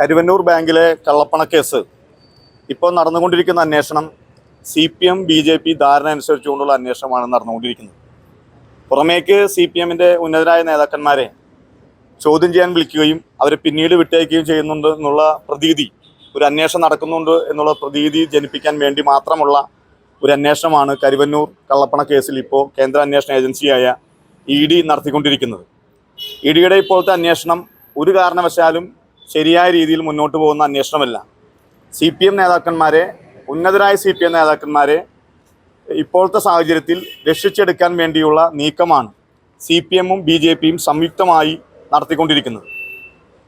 കരുവന്നൂർ ബാങ്കിലെ കള്ളപ്പണ കേസ്. ഇപ്പോൾ നടന്നുകൊണ്ടിരിക്കുന്ന അന്വേഷണം C P M B J P ധാരണ അനുസരിച്ചുകൊണ്ടുള്ള അന്വേഷണമാണ് നടന്നുകൊണ്ടിരിക്കുന്നത്. പുറമേക്ക് സി പി എമ്മിന്റെ ഉന്നതരായ നേതാക്കന്മാരെ ചോദ്യം ചെയ്യാൻ വിളിക്കുകയും അവരെ പിന്നീട് വിട്ടയക്കുകയും ചെയ്യുന്നുണ്ട് എന്നുള്ള പ്രതീതി ഒരു അന്വേഷണം നടക്കുന്നുണ്ട് എന്നുള്ള പ്രതീതി ജനിപ്പിക്കാൻ വേണ്ടി മാത്രമുള്ള ഒരു അന്വേഷണമാണ് കരുവന്നൂർ കള്ളപ്പണ കേസിൽ ഇപ്പോൾ കേന്ദ്ര അന്വേഷണ ഏജൻസിയായ ഇ ഡി നടത്തിക്കൊണ്ടിരിക്കുന്നത്. ഇ ഡിയുടെ ഇപ്പോഴത്തെ അന്വേഷണം ഒരു കാരണവശാലും ശരിയായ രീതിയിൽ മുന്നോട്ട് പോകുന്ന അന്വേഷണമല്ല. സി പി എം നേതാക്കന്മാരെ ഉന്നതരായ സി പി എം നേതാക്കന്മാരെ ഇപ്പോഴത്തെ സാഹചര്യത്തിൽ രക്ഷിച്ചെടുക്കാൻ വേണ്ടിയുള്ള നീക്കമാണ് സി പി എമ്മും ബി ജെ പിയും സംയുക്തമായി നടത്തിക്കൊണ്ടിരിക്കുന്നത്.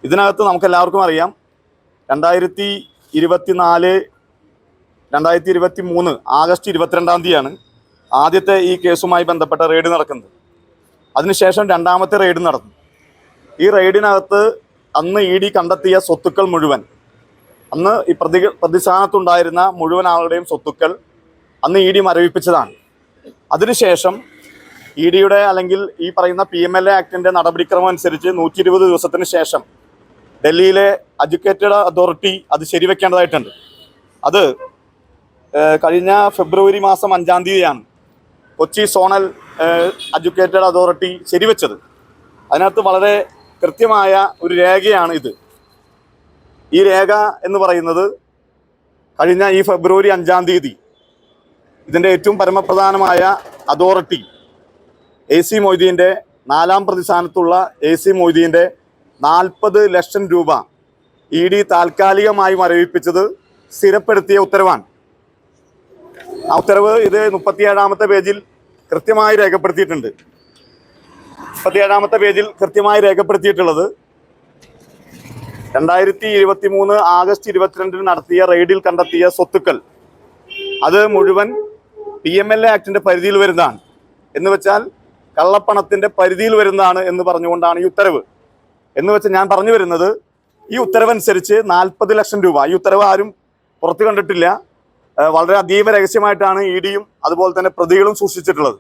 ഇതിനകത്ത് നമുക്കെല്ലാവർക്കും അറിയാം രണ്ടായിരത്തി ഇരുപത്തിനാല് രണ്ടായിരത്തി ഇരുപത്തി മൂന്ന് ആഗസ്റ്റ് ഇരുപത്തിരണ്ടാം തീയതിയാണ് ആദ്യത്തെ ഈ കേസുമായി ബന്ധപ്പെട്ട റെയ്ഡ് നടക്കുന്നത്. അതിനുശേഷം രണ്ടാമത്തെ റെയ്ഡ് നടന്നു. ഈ റെയ്ഡിനകത്ത് അന്ന് ഇ ഡി കണ്ടെത്തിയ സ്വത്തുക്കൾ മുഴുവൻ. അന്ന് ഈ പ്രതി പ്രതിസ്ഥാനത്തുണ്ടായിരുന്ന മുഴുവൻ ആളുടെയും സ്വത്തുക്കൾ അന്ന് ഇ ഡി മരവിപ്പിച്ചതാണ്. അതിനുശേഷം ഇ ഡിയുടെ അല്ലെങ്കിൽ ഈ പറയുന്ന പി എം എൽ എ ആക്ടിന്റെ നടപടിക്രമം അനുസരിച്ച് നൂറ്റി ഇരുപത് ദിവസത്തിന് ശേഷം ഡൽഹിയിലെ എഡ്യൂക്കേറ്റഡ് അതോറിറ്റി അത് ശരിവെക്കേണ്ടതായിട്ടുണ്ട്. അത് കഴിഞ്ഞ ഫെബ്രുവരി മാസം അഞ്ചാം തീയതിയാണ് കൊച്ചി സോണൽ എഡ്യൂക്കേറ്റഡ് അതോറിറ്റി ശരിവെച്ചത്. അതിനകത്ത് വളരെ കൃത്യമായ ഒരു രേഖയാണ് ഇത്. ഈ രേഖ എന്ന് പറയുന്നത് കഴിഞ്ഞ ഈ ഫെബ്രുവരി അഞ്ചാം തീയതി ഇതിന്റെ ഏറ്റവും പരമപ്രധാനമായ അതോറിറ്റി എ സി മൊയ്തീന്റെ നാലാം പ്രതിസ്ഥാനത്തുള്ള എ സി മൊയ്തീന്റെ നാൽപ്പത് ലക്ഷം രൂപ ഇ ഡി താൽക്കാലികമായി മരവിപ്പിച്ചത് സ്ഥിരപ്പെടുത്തിയ ഉത്തരവാണ്. ആ ഉത്തരവ് ഇത് മുപ്പത്തിയേഴാമത്തെ പേജിൽ കൃത്യമായി രേഖപ്പെടുത്തിയിട്ടുണ്ട്. മുപ്പത്തിയേഴാമത്തെ പേജിൽ കൃത്യമായി രേഖപ്പെടുത്തിയിട്ടുള്ളത് രണ്ടായിരത്തി ഇരുപത്തി മൂന്ന് ആഗസ്റ്റ് ഇരുപത്തിരണ്ടിന് നടത്തിയ റെയ്ഡിൽ കണ്ടെത്തിയ സ്വത്തുക്കൾ അത് മുഴുവൻ പി എം എൽ എ ആക്ടിന്റെ പരിധിയിൽ വരുന്നതാണ്. എന്ന് വെച്ചാൽ കള്ളപ്പണത്തിന്റെ പരിധിയിൽ വരുന്നതാണ് എന്ന് പറഞ്ഞുകൊണ്ടാണ് ഈ ഉത്തരവ്. എന്ന് വെച്ചാൽ ഞാൻ പറഞ്ഞു വരുന്നത് ഈ ഉത്തരവനുസരിച്ച് നാൽപ്പത് ലക്ഷം രൂപ ഈ ഉത്തരവ് ആരും പുറത്തു കണ്ടിട്ടില്ല. വളരെ അതീവ രഹസ്യമായിട്ടാണ് ഇ ഡിയും അതുപോലെ തന്നെ പ്രതികളും സൂക്ഷിച്ചിട്ടുള്ളത്.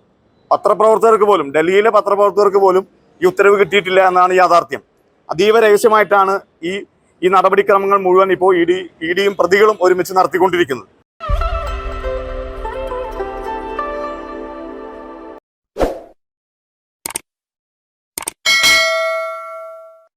പത്രപ്രവർത്തകർക്ക് പോലും ഡൽഹിയിലെ പത്രപ്രവർത്തകർക്ക് പോലും ഈ ഉത്തരവ് കിട്ടിയിട്ടില്ല എന്നാണ് യാഥാർത്ഥ്യം. അതീവ രഹസ്യമായിട്ടാണ് ഈ ഈ നടപടിക്രമങ്ങൾ മുഴുവൻ ഇപ്പോൾ ഇ ഡി ഇ ഡിയും പ്രതികളും ഒരുമിച്ച് നടത്തിക്കൊണ്ടിരിക്കുന്നത്.